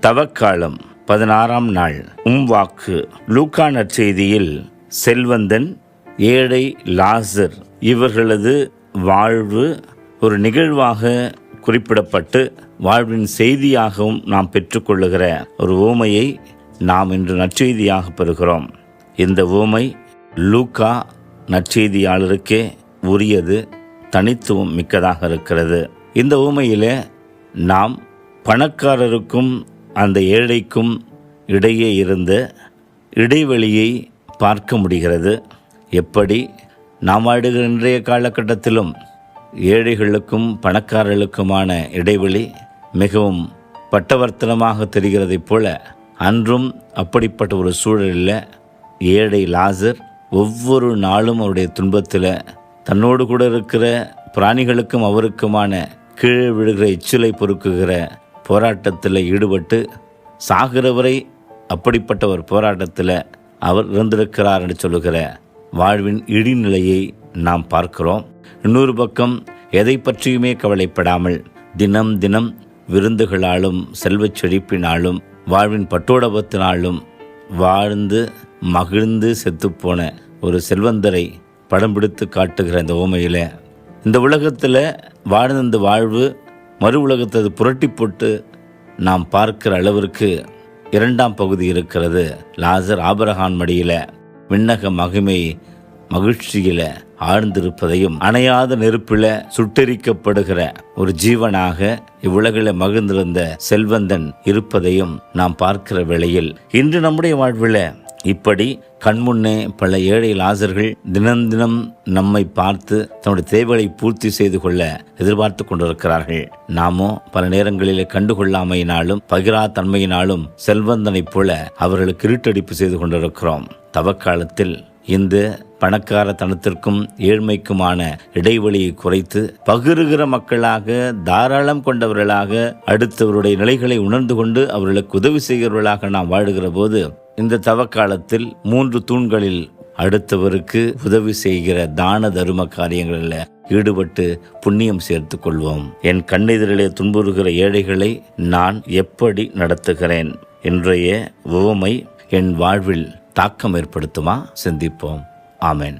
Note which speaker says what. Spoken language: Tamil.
Speaker 1: தவக்காலம் பதினாறாம் நாள். உம் வாக்கு. லூக்கா நற்செய்தியில் செல்வந்தன் ஏழை லாசர் இவர்களது வாழ்வு ஒரு நிகழ்வாக குறிப்பிடப்பட்டு வாழ்வின் செய்தியாகவும் நாம் பெற்றுக்கொள்ளுகிற ஒரு ஊமையை நாம் இன்று நற்செய்தியாக பெறுகிறோம். இந்த ஊமை லூக்கா நற்செய்தியாளருக்கே உரியது தனித்துவம் மிக்கதாக இருக்கிறது. இந்த ஊமையிலே நாம் பணக்காரருக்கும் அந்த ஏழைக்கும் இடையே இருந்த இடைவெளியை பார்க்க முடிகிறது. எப்படி? நாம் ஆடுகிற இன்றைய காலகட்டத்திலும் ஏழைகளுக்கும் பணக்காரர்களுக்குமான இடைவெளி மிகவும் பட்டவர்த்தனமாக தெரிகிறதைப் போல அன்றும் அப்படிப்பட்ட ஒரு சூழலில் ஏழை லாசர் ஒவ்வொரு நாளும் அவருடைய துன்பத்தில் தன்னோடு கூட இருக்கிற பிராணிகளுக்கும் அவருக்குமான கீழே விழுகிற எச்சிலை பொறுக்குகிற போராட்டத்தில் ஈடுபட்டு சாகிறவரை அப்படிப்பட்ட ஒரு போராட்டத்தில் அவர் இருந்திருக்கிறார் என்று சொல்லுகிற வாழ்வின் இடிநிலையை நாம் பார்க்கிறோம். இன்னொரு பக்கம் எதை பற்றியுமே கவலைப்படாமல் தினம் தினம் விருந்துகளாலும் செல்வச் செழிப்பினாலும் வாழ்வின் பட்டோடபத்தினாலும் வாழ்ந்து மகிழ்ந்து செத்துப்போன ஒரு செல்வந்தரை படம் பிடித்து காட்டுகிற இந்த ஓமையில் இந்த உலகத்தில் வாழ்ந்த இந்த வாழ்வு மறு உலகத்தை அது புரட்டி போட்டு நாம் பார்க்கிற அளவிற்கு இரண்டாம் பகுதி இருக்கிறது. லாசர் ஆபரகான் மடியில விண்ணக மகிமை மகிழ்ச்சியில ஆழ்ந்திருப்பதையும் அணையாத நெருப்பில சுட்டெரிக்கப்படுகிற ஒரு ஜீவனாக இவ்வுலகில மகிழ்ந்திருந்த செல்வந்தன் இருப்பதையும் நாம் பார்க்கிற வேளையில் இன்று நம்முடைய வாழ்வில் இப்படி கண்முன்னே பல ஏழை லாசர்கள் தினம் தினம் நம்மை பார்த்து தன்னுடைய தேவைகளை பூர்த்தி செய்து கொள்ள எதிர்பார்த்து கொண்டிருக்கிறார்கள். நாமோ பல நேரங்களிலே கண்டுகொள்ளாமையினாலும் பகிரா தன்மையினாலும் செல்வந்தனைப் போல அவர்களுக்கு இருட்டடிப்பு செய்து கொண்டிருக்கிறோம். தவக்காலத்தில் இந்த பணக்கார தனத்திற்கும் ஏழ்மைக்குமான இடைவெளியை குறைத்து பகிருகிற மக்களாக தாராளம் கொண்டவர்களாக அடுத்தவருடைய நிலைகளை உணர்ந்து கொண்டு அவர்களுக்கு உதவி செய்கிறவர்களாக நாம் வாழுகிற போது இந்த தவக்காலத்தில் மூன்று தூண்களில் அடுத்தவருக்கு உதவி செய்கிற தான தரும காரியங்களில் ஈடுபட்டு புண்ணியம் சேர்த்து கொள்வோம். என் கண்ணெதிரிலே துன்புறுகிற ஏழைகளை நான் எப்படி நடத்துகிறேன்? இன்றைய உவமை என் வாழ்வில் தாக்கம் ஏற்படுத்துமா? சிந்திப்போம். ஆமென்.